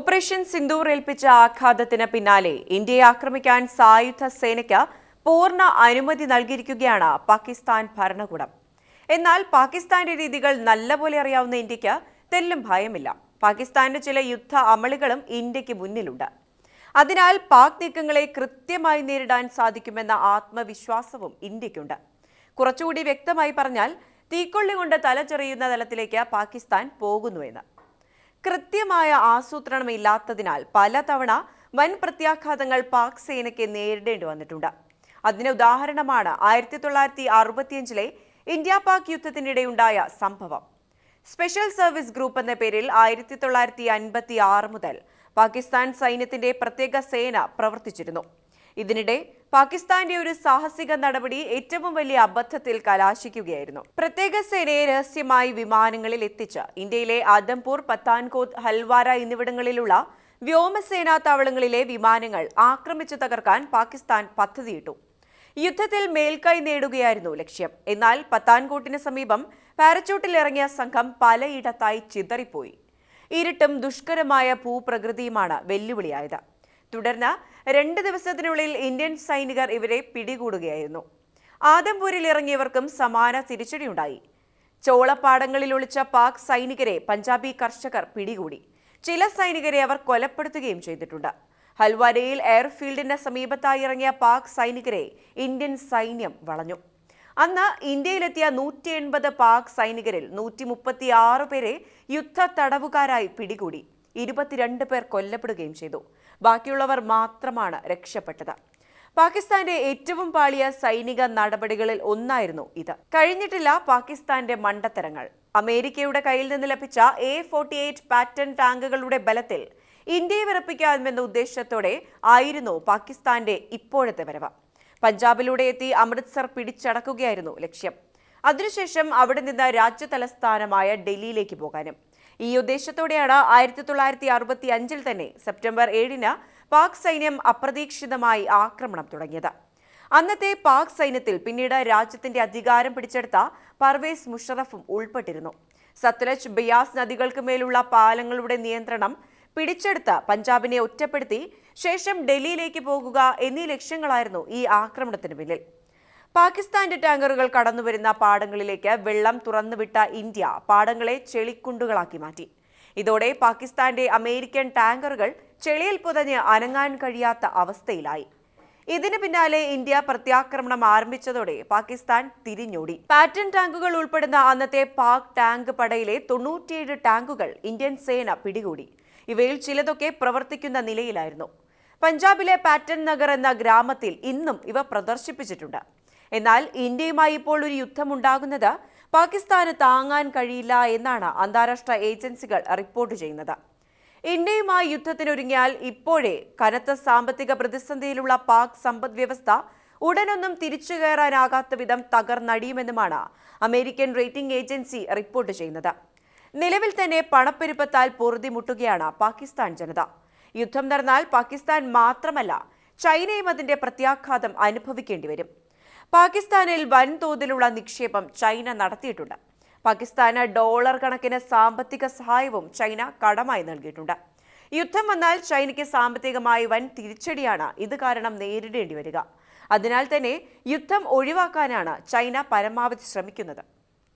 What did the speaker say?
Operation Sindoor ഏൽപ്പിച്ച ആഘാതത്തിന് പിന്നാലെ ഇന്ത്യയെ ആക്രമിക്കാൻ സായുധ സേനയ്ക്ക് പൂർണ അനുമതി നൽകിയിരിക്കുകയാണ് പാകിസ്ഥാൻ ഭരണകൂടം. എന്നാൽ പാകിസ്ഥാന്റെ രീതികൾ നല്ലപോലെ അറിയാവുന്ന ഇന്ത്യയ്ക്ക് തെല്ലും ഭയമില്ല. പാകിസ്ഥാന്റെ ചില യുദ്ധ അമളികളും ഇന്ത്യയ്ക്ക് മുന്നിലുണ്ട്. അതിനാൽ പാക് നീക്കങ്ങളെ കൃത്യമായി നേരിടാൻ സാധിക്കുമെന്ന ആത്മവിശ്വാസവും ഇന്ത്യക്കുണ്ട് കുറച്ചുകൂടി വ്യക്തമായി പറഞ്ഞാൽ തീക്കൊള്ളി കൊണ്ട് തലചെറിയുന്ന തലത്തിലേക്ക് പാകിസ്ഥാൻ പോകുന്നുവെന്ന്. കൃത്യമായ ആസൂത്രണം ഇല്ലാത്തതിനാൽ പലതവണ വൻ പ്രത്യാഘാതങ്ങൾ പാക് സേനയ്ക്ക് നേരിടേണ്ടി വന്നിട്ടുണ്ട്. അതിന് ഉദാഹരണമാണ് ആയിരത്തി തൊള്ളായിരത്തി അറുപത്തിയഞ്ചിലെ ഇന്ത്യ പാക് യുദ്ധത്തിനിടെയുണ്ടായ സംഭവം. സ്പെഷ്യൽ സർവീസ് ഗ്രൂപ്പ് എന്ന പേരിൽ ആയിരത്തി തൊള്ളായിരത്തി അൻപത്തി ആറ് മുതൽ പാകിസ്ഥാൻ സൈന്യത്തിന്റെ പ്രത്യേക സേന പ്രവർത്തിച്ചിരുന്നു. ഇതിനിടെ പാകിസ്ഥാന്റെ ഒരു സാഹസിക നടപടി ഏറ്റവും വലിയ അബദ്ധത്തിൽ കലാശിക്കുകയായിരുന്നു. പ്രത്യേക സേനയെ രഹസ്യമായി വിമാനങ്ങളിൽ എത്തിച്ച് ഇന്ത്യയിലെ ആദംപൂർ പത്താൻകോത്ത് ഹൽവാര എന്നിവിടങ്ങളിലുള്ള വ്യോമസേനാ താവളങ്ങളിലെ വിമാനങ്ങൾ ആക്രമിച്ചു തകർക്കാൻ പാകിസ്ഥാൻ പദ്ധതിയിട്ടു. യുദ്ധത്തിൽ മേൽക്കൈ നേടുകയായിരുന്നു ലക്ഷ്യം. എന്നാൽ പത്താൻകോട്ടിന് സമീപം പാരച്ചൂട്ടിൽ ഇറങ്ങിയ സംഘം പലയിടത്തായി ചിതറിപ്പോയി. ഇരുട്ടും ദുഷ്കരമായ ഭൂപ്രകൃതിയുമാണ് വെല്ലുവിളിയായത്. തുടർന്ന് രണ്ട് ദിവസത്തിനുള്ളിൽ ഇന്ത്യൻ സൈനികർ ഇവരെ പിടികൂടുകയായിരുന്നു. ആദംപൂരിൽ ഇറങ്ങിയവർക്കും സമാന തിരിച്ചടിയുണ്ടായി. ചോളപ്പാടങ്ങളിൽ ഒളിച്ച പാക് സൈനികരെ പഞ്ചാബി കർഷകർ പിടികൂടി. ചില സൈനികരെ അവർ കൊലപ്പെടുത്തുകയും ചെയ്തിട്ടുണ്ട്. ഹൽവാരയിൽ എയർഫീൽഡിന്റെ സമീപത്തായി ഇറങ്ങിയ പാക് സൈനികരെ ഇന്ത്യൻ സൈന്യം വളഞ്ഞു. അന്ന് ഇന്ത്യയിലെത്തിയ നൂറ്റി എൺപത് പാക് സൈനികരിൽ നൂറ്റി മുപ്പത്തി ആറ് പേരെ യുദ്ധ തടവുകാരായി പിടികൂടി. ഇരുപത്തിരണ്ട് പേർ കൊല്ലപ്പെടുകയും ചെയ്തു. ബാക്കിയുള്ളവർ മാത്രമാണ് രക്ഷപ്പെട്ടത്. പാകിസ്ഥാന്റെ ഏറ്റവും പാളിയ സൈനിക നടപടികളിൽ ഒന്നായിരുന്നു ഇത്. കഴിഞ്ഞിട്ടില്ല പാകിസ്ഥാന്റെ മണ്ടത്തരങ്ങൾ. അമേരിക്കയുടെ കയ്യിൽ നിന്ന് ലഭിച്ച എ ഫോർട്ടി എയ്റ്റ് പാറ്റൺ ടാങ്കുകളുടെ ബലത്തിൽ ഇന്ത്യയെ വിറപ്പിക്കാമെന്ന ഉദ്ദേശത്തോടെ ആയിരുന്നു പാകിസ്ഥാന്റെ ഇപ്പോഴത്തെ വരവ്. പഞ്ചാബിലൂടെ എത്തി അമൃത്സർ പിടിച്ചടക്കുകയായിരുന്നു ലക്ഷ്യം. അതിനുശേഷം അവിടെ നിന്ന് രാജ്യ തലസ്ഥാനമായ ഡൽഹിയിലേക്ക് പോകാനും. ഈ ഉദ്ദേശത്തോടെയാണ് ആയിരത്തി തൊള്ളായിരത്തി അറുപത്തി അഞ്ചിൽ തന്നെ സെപ്റ്റംബർ ഏഴിന് പാക് സൈന്യം അപ്രതീക്ഷിതമായി ആക്രമണം തുടങ്ങിയത്. അന്നത്തെ പാക് സൈന്യത്തിൽ പിന്നീട് രാജ്യത്തിന്റെ അധികാരം പിടിച്ചെടുത്ത പർവേസ് മുഷറഫും ഉൾപ്പെട്ടിരുന്നു. സത്ലജ് ബിയാസ് നദികൾക്ക് മേലുള്ള പാലങ്ങളുടെ നിയന്ത്രണം പിടിച്ചെടുത്ത് പഞ്ചാബിനെ ഒറ്റപ്പെടുത്തി ശേഷം ഡൽഹിയിലേക്ക് പോകുക എന്നീ ലക്ഷ്യങ്ങളായിരുന്നു ഈ ആക്രമണത്തിന് പിന്നിൽ. പാകിസ്ഥാന്റെ ടാങ്കറുകൾ കടന്നുവരുന്ന പാടങ്ങളിലേക്ക് വെള്ളം തുറന്നുവിട്ട ഇന്ത്യ പാടങ്ങളെ ചെളിക്കുണ്ടുകളാക്കി മാറ്റി. ഇതോടെ പാകിസ്ഥാന്റെ അമേരിക്കൻ ടാങ്കറുകൾ ചെളിയിൽ പുതഞ്ഞ് അനങ്ങാൻ കഴിയാത്ത അവസ്ഥയിലായി. ഇതിന് പിന്നാലെ ഇന്ത്യ പ്രത്യാക്രമണം ആരംഭിച്ചതോടെ പാകിസ്ഥാൻ തിരിഞ്ഞോടി. പാറ്റൺ ടാങ്കുകൾ ഉൾപ്പെടുന്ന അന്നത്തെ പാക് ടാങ്ക് പടയിലെ തൊണ്ണൂറ്റിയേഴ് ടാങ്കുകൾ ഇന്ത്യൻ സേന പിടികൂടി. ഇവയിൽ ചിലതൊക്കെ പ്രവർത്തിക്കുന്ന നിലയിലായിരുന്നു. പഞ്ചാബിലെ പാറ്റൺ നഗർ എന്ന ഗ്രാമത്തിൽ ഇന്നും ഇവ പ്രദർശിപ്പിച്ചിട്ടുണ്ട്. എന്നാൽ ഇന്ത്യയുമായി ഇപ്പോൾ ഒരു യുദ്ധമുണ്ടാകുന്നത് പാകിസ്ഥാന് താങ്ങാൻ കഴിയില്ല എന്നാണ് അന്താരാഷ്ട്ര ഏജൻസികൾ റിപ്പോർട്ട് ചെയ്യുന്നത്. ഇന്ത്യയുമായി യുദ്ധത്തിനൊരുങ്ങിയാൽ ഇപ്പോഴേ കനത്ത സാമ്പത്തിക പ്രതിസന്ധിയിലുള്ള പാക് സമ്പദ് വ്യവസ്ഥ ഉടനൊന്നും തിരിച്ചു കയറാനാകാത്ത വിധം തകർന്നടിയുമെന്നുമാണ് അമേരിക്കൻ റേറ്റിംഗ് ഏജൻസി റിപ്പോർട്ട് ചെയ്യുന്നത്. നിലവിൽ തന്നെ പണപ്പെരുപ്പത്താൽ പൊറുതിമുട്ടുകയാണ് പാകിസ്ഥാൻ ജനത. യുദ്ധം നടന്നാൽ പാകിസ്ഥാൻ മാത്രമല്ല ചൈനയും അതിന്റെ പ്രത്യാഘാതം അനുഭവിക്കേണ്ടി വരും. പാകിസ്ഥാനിൽ വൻതോതിലുള്ള നിക്ഷേപം ചൈന നടത്തിയിട്ടുണ്ട്. പാകിസ്ഥാന് ഡോളർ കണക്കിന് സാമ്പത്തിക സഹായവും ചൈന കടമായി നൽകിയിട്ടുണ്ട്. യുദ്ധം വന്നാൽ ചൈനയ്ക്ക് സാമ്പത്തികമായി വൻ തിരിച്ചടിയാണ് ഇത് കാരണം നേരിടേണ്ടി വരിക. അതിനാൽ തന്നെ യുദ്ധം ഒഴിവാക്കാനാണ് ചൈന പരമാവധി ശ്രമിക്കുന്നത്.